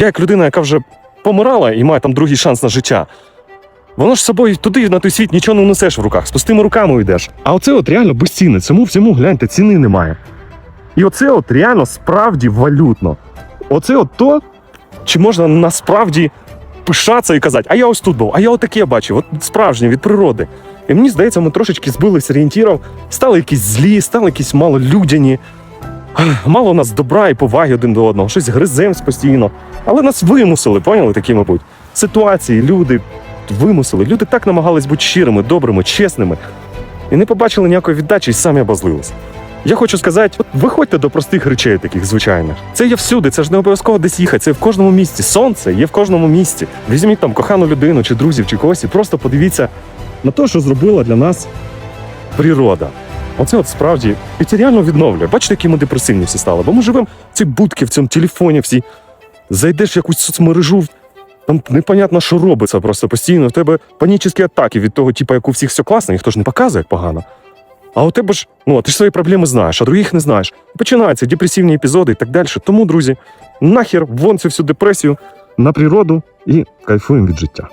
Я як людина, яка вже помирала і має там другий шанс на життя. Воно ж з собою туди на той світ нічого не несеш в руках, з пустими руками йдеш. А оце от реально безцінне. Цьому всьому гляньте, ціни немає. І оце от реально справді валютно. Оце от то, чи можна насправді пишатися і казати, а я ось тут був, а я отаке бачив, от справжнє від природи. І мені здається, ми трошечки збилися з орієнтірів, стали якісь злі, стали якісь малолюдяні. Мало нас добра і поваги один до одного, щось гриземось постійно. Але нас вимусили, поняли такі, мабуть. Ситуації, люди вимусили. Люди так намагались бути щирими, добрими, чесними. І не побачили ніякої віддачі і самі обозлились. Я хочу сказати, от виходьте до простих речей, таких звичайних. Це є всюди, це ж не обов'язково десь їхати, це в кожному місці. Сонце є в кожному місці. Візьміть там кохану людину, чи друзів, чи когось, і просто подивіться на те, що зробила для нас природа. Оце от справді і це реально відновлює. Бачите, які ми депресивні всі стали. Бо ми живемо в цій будці, в цьому телефоні всі. Зайдеш в якусь соцмережу, там непонятно, що робиться просто постійно. В тебе панічні атаки від того, типу, як у всіх все класно, ніхто ж не показує, як погано. А у тебе ж, ну, ти ж свої проблеми знаєш, а других не знаєш. Починаються депресивні епізоди і так далі. Тому, друзі, нахер вон цю всю депресію на природу і кайфуємо від життя.